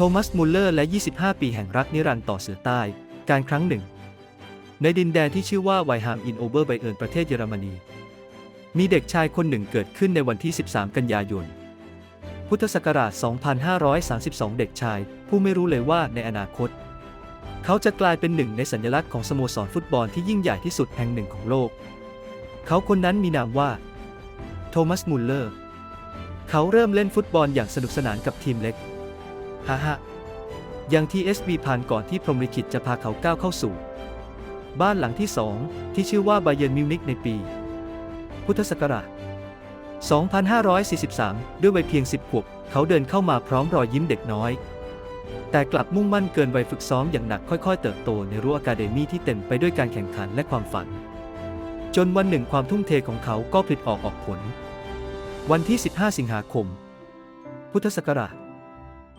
โทมัสมุลเลอร์และ 25 ปีแห่งรักนิรันดร์ต่อเสือใต้ การครั้งหนึ่ง ในดินแดนที่ชื่อว่าไวฮามอินโอเบอร์ไบเอิร์นประเทศเยอรมนี มีเด็กชายคนหนึ่งเกิดขึ้นในวันที่ 13 กันยายน พุทธศักราช 2532 เด็กชาย ผู้ไม่รู้เลยว่าในอนาคต เขาจะกลายเป็นหนึ่งในสัญลักษณ์ของสโมสรฟุตบอลที่ยิ่งใหญ่ที่สุดแห่งหนึ่งของโลก เขาคนนั้นมีนามว่า โทมัสมุลเลอร์ เขาเริ่มเล่นฟุตบอลอย่างสนุกสนานกับทีมเล็ก ฮ่าฮ่าอย่างที่ SB ผ่านก่อนที่พรหมลิขิตจะพาเขาก้าวเข้าสู่ บ้านหลังที่สองที่ชื่อว่าบาเยิร์นมิวนิกในปี พุทธศักราช 2543 ด้วยวัยเพียง 10 ขวบ เขาเดินเข้ามาพร้อมรอยยิ้มเด็กน้อย แต่กลับมุ่งมั่นเกินวัยฝึกซ้อมอย่างหนักค่อยๆ เติบโตในรั้วอะคาเดมี่ที่เต็มไปด้วยการแข่งขันและความฝัน จนวันหนึ่งความทุ่มเทของเขาก็ผลิตออกออกผล วันที่ 15 สิงหาคม พุทธศักราช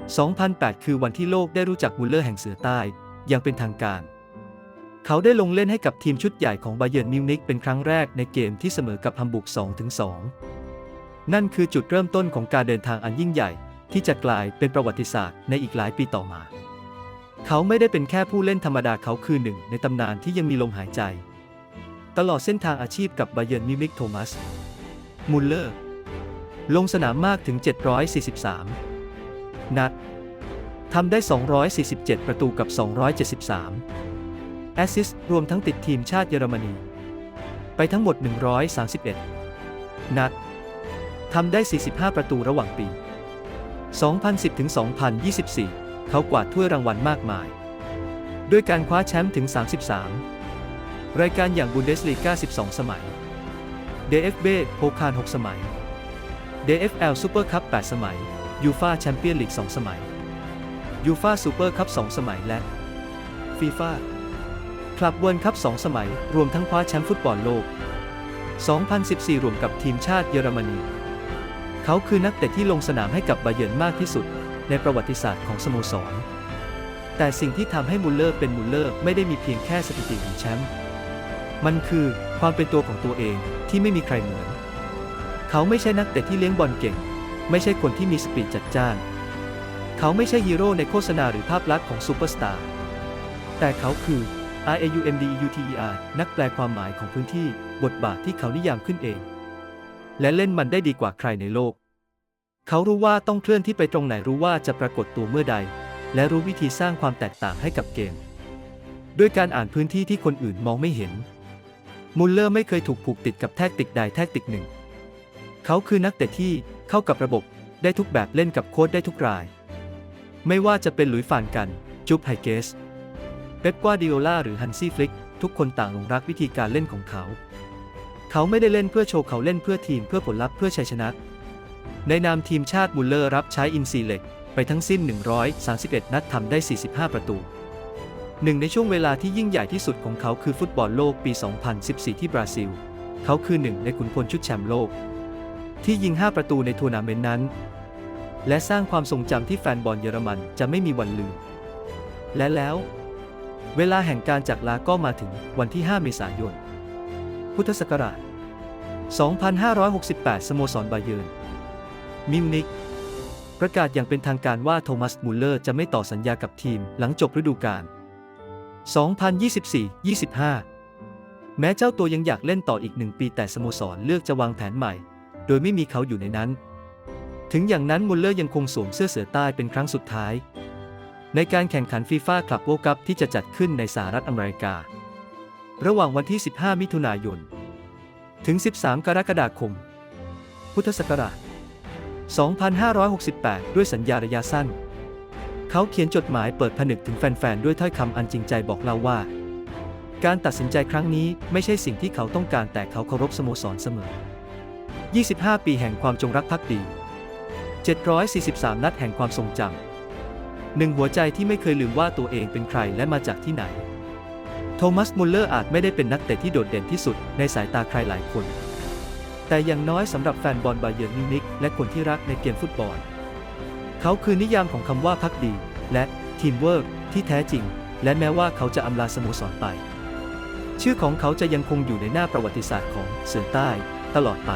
2008 คือวันที่โลกได้รู้จักมุลเลอร์แห่งเสือใต้อย่างเป็นทางการ เขาได้ลงเล่นให้กับทีมชุดใหญ่ของบาเยิร์นมิวนิกเป็นครั้งแรกในเกมที่เสมอกับฮัมบุก 2-2 นั่นคือจุดเริ่มต้นของการเดินทางอันยิ่งใหญ่ ที่จะกลายเป็นประวัติศาสตร์ในอีกหลายปีต่อมา เขาไม่ได้เป็นแค่ผู้เล่นธรรมดาเขาคือหนึ่งในตำนานที่ยังมีลมหายใจ ตลอดเส้นทางอาชีพกับบาเยิร์นมิวนิกโทมัส มุลเลอร์ ลงสนามมากถึง 743 นัด ทำได้ 247 ประตูกับ 273 แอสซิสต์รวมทั้งติดทีมชาติเยอรมนี ไปทั้งหมด 131 นัด ทำได้ 45 ประตูระหว่างปี 2010 ถึง 2024 เขากวาดถ้วยรางวัลมากมาย ด้วยการคว้าแชมป์ถึง 33 รายการอย่างบุนเดสลีกา 12 สมัย DFB โพคาล6สมัย DFL ซูเปอร์คัพ8สมัย ยูฟาแชมเปี้ยนลีก2สมัยยูฟาซูเปอร์คัพ2สมัยและฟีฟ่าคลับเวิลด์คัพ2สมัย รวมทั้งคว้าแชมป์ฟุตบอลโลก 2014 รวมกับทีมชาติเยอรมนี เขาคือนักเตะที่ลงสนามให้กับบาเยิร์นมากที่สุด ในประวัติศาสตร์ของสโมสร แต่สิ่งที่ทำให้มุลเลอร์เป็นมุลเลอร์ไม่ได้มีเพียงแค่สถิติของแชมป์ มันคือความเป็นตัวของตัวเองที่ไม่มีใครเหมือน เขาไม่ใช่นักเตะที่เลี้ยงบอลเก่ง ไม่ใช่คนที่มีสปีดจัดจ้าน เขาไม่ใช่ฮีโร่ในโฆษณาหรือภาพลักษณ์ของซูเปอร์สตาร์ แต่เขาคือ R A U M D E U T E R นักแปลความหมายของพื้นที่บทบาทที่เขานิยามขึ้นเอง และเล่นมันได้ดีกว่าใครในโลก เขารู้ว่าต้องเคลื่อนที่ไปตรงไหนรู้ว่าจะปรากฏตัวเมื่อใด และรู้วิธีสร้างความแตกต่างให้กับเกม ด้วยการอ่านพื้นที่ที่คนอื่นมองไม่เห็น มุลเลอร์ไม่เคยถูกผูกติดกับแทคติกใดแทคติกหนึ่ง เขาคือนักเตะที่ เข้ากับระบบได้ทุกแบบเล่นกับโค้ดได้ทุกราย ไม่ว่าจะเป็นหลุยฟานกัน จุบไฮเกสเป๊ปกวาดิโอลาหรือฮันซี่ฟลิก ทุกคนต่างหลงรักวิธีการเล่นของเขา เขาไม่ได้เล่นเพื่อโชว์เขาเล่นเพื่อทีมเพื่อผลลัพธ์เพื่อชัยชนะ ในนามทีมชาติมุลเลอร์รับใช้อินซีเล็ก ไปทั้งสิ้น 131 นัดทำได้ 45 ประตูหนึ่งในช่วงเวลาที่ยิ่งใหญ่ที่สุดของเขาคือฟุตบอลโลกปี 2014 ที่บราซิล เขาคือหนึ่งในขุนพลชุดแชมป์โลก ที่ยิง 5 ประตูในทัวร์นาเมนต์นั้น และสร้างความทรงจำที่แฟนบอลเยอรมันจะไม่มีวันลืม และแล้ว เวลาแห่งการจากลาก็มาถึงวันที่ 5 เมษายน พุทธศักราช 2568 สโมสรบาเยิร์นมิวนิกประกาศอย่างเป็นทางการว่าโทมัสมุลเลอร์จะไม่ต่อสัญญากับทีมหลังจบฤดูกาล 2024-25 แม้เจ้าตัวยังอยากเล่นต่ออีกหนึ่งปีแต่สโมสรเลือกจะวางแผนใหม่ โดยไม่มีเขาอยู่ในนั้น ถึงอย่างนั้นมุลเลอร์ยังคงสวมเสื้อเสือใต้เป็นครั้งสุดท้าย ในการแข่งขันฟีฟ่าคลับโวกัปที่จะจัดขึ้นในสหรัฐอเมริกา ระหว่างวันที่ 15 มิถุนายน ถึง 13 กรกฎาคม พุทธศักราช 2568 ด้วยสัญญาระยะสั้น เขาเขียนจดหมายเปิดผนึกถึงแฟนๆ ด้วยถ้อยคำอันจริงใจบอกเล่าว่า การตัดสินใจครั้งนี้ไม่ใช่สิ่งที่เขาต้องการแต่เขาเคารพสโมสรเสมอ 25 ปีแห่งความจงรักภักดี 743 นัดแห่งความทรงจำหนึ่งหัวใจที่ไม่เคยลืมว่าตัวเองเป็นใครและมาจากที่ไหน โทมัส มุลเลอร์อาจไม่ได้เป็นนักเตะที่โดดเด่นที่สุดในสายตาใครหลายคน แต่อย่างน้อยสำหรับแฟนบอลบาเยิร์นมิวนิกและคนที่รักในเกมฟุตบอล เขาคือนิยามของคำว่าพักดี และทีมเวิร์กที่แท้จริง และแม้ว่าเขาจะอำลาสโมสรไป ชื่อของเขาจะยังคงอยู่ในหน้าประวัติศาสตร์ของเสือใต้ตลอดไป